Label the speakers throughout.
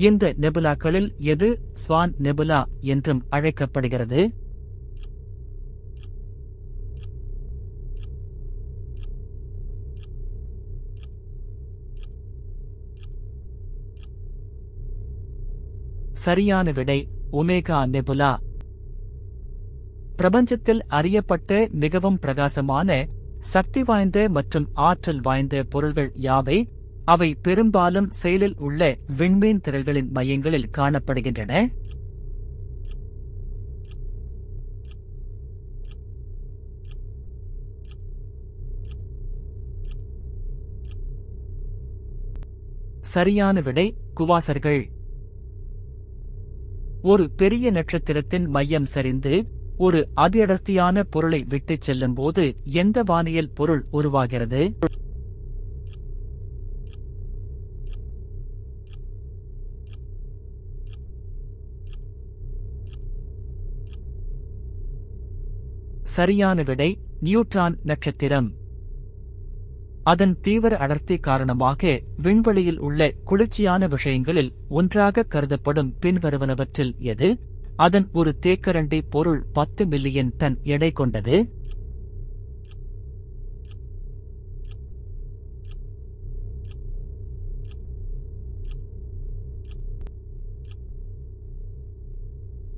Speaker 1: இந்த நெபுலாக்களில் எது Swan nebula என்றும் அழைக்கப்படுகிறது? சரியான விடை ஒமேகா நெபுலா. பிரபஞ்சத்தில் அறியப்பட்ட மிகவும் பிரகாசமான சக்தி வாய்ந்த மற்றும் ஆற்றல் வாய்ந்த பொருள்கள் யாவை? அவை பெரும்பாலும் செயலில் உள்ள விண்மீன் திரள்களின் மையங்களில் காணப்படுகின்றன. சரியான விடை குவாசர்கள். ஒரு பெரிய நட்சத்திரத்தின் மையம் சரிந்து ஒரு அதிஅடர்த்தியான பொருளை விட்டுச் செல்லும் போது எந்த வானியல் பொருள் உருவாகிறது? சரியான விடை நியூட்ரான் நட்சத்திரம். அதன் தீவிர அடர்த்தி காரணமாக விண்வெளியில் உள்ள குளிர்ச்சியான விஷயங்களில் ஒன்றாக கருதப்படும் பின்வருவனவற்றில் எது? அதன் ஒரு தேக்கரண்டி பொருள் பத்து மில்லியன் டன் எடை கொண்டது.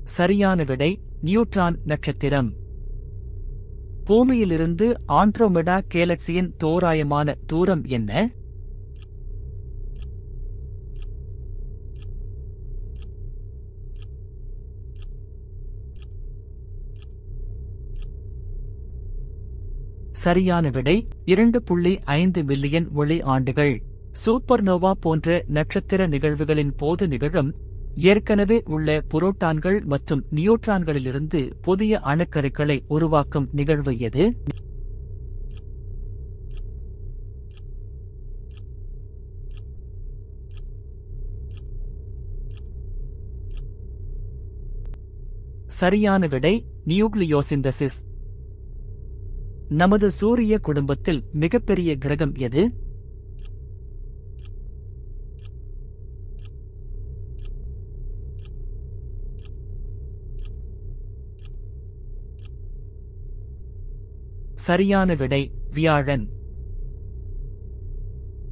Speaker 1: சரியான விடை நியூட்ரான் நட்சத்திரம். பூமியிலிருந்து ஆண்ட்ரோமெடா கேலக்சியின் தோராயமான தூரம் என்ன? சரியான விடை இரண்டு புள்ளி ஐந்து மில்லியன் ஒளி ஆண்டுகள். சூப்பர்னோவா போன்ற நட்சத்திர நிகழ்வுகளின் போது நிகழும் ஏற்கனவே உள்ள புரோட்டான்கள் மற்றும் நியூட்ரான்களிலிருந்து புதிய அணுக்கருக்களை உருவாக்கும் நிகழ்வு எது? சரியான விடை நியூக்ளியோசிந்தசிஸ். நமது சூரிய குடும்பத்தில் மிகப்பெரிய கிரகம் எது? சரியான விடை வியாழன்.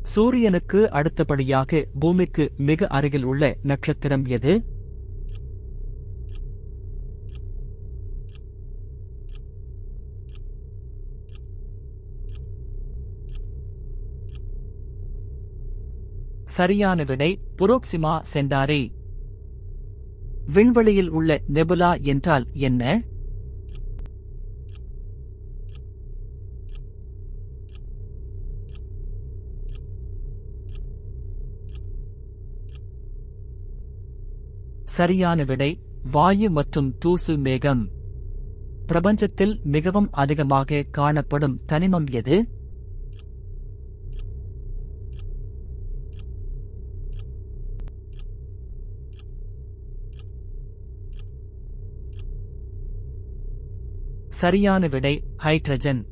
Speaker 1: சூரியனுக்கு அடுத்தபடியாக பூமிக்கு மிக அருகில் உள்ள நட்சத்திரம் எது? சரியான விடை புரோக்சிமா சென்டாரி. விண்வெளியில் உள்ள நெபுலா என்றால் என்ன? சரியான விடை வாயு மற்றும் தூசு மேகம். பிரபஞ்சத்தில் மிகவும் அதிகமாக காணப்படும் தனிமம் எது? சரியான விடை ஹைட்ரஜன்.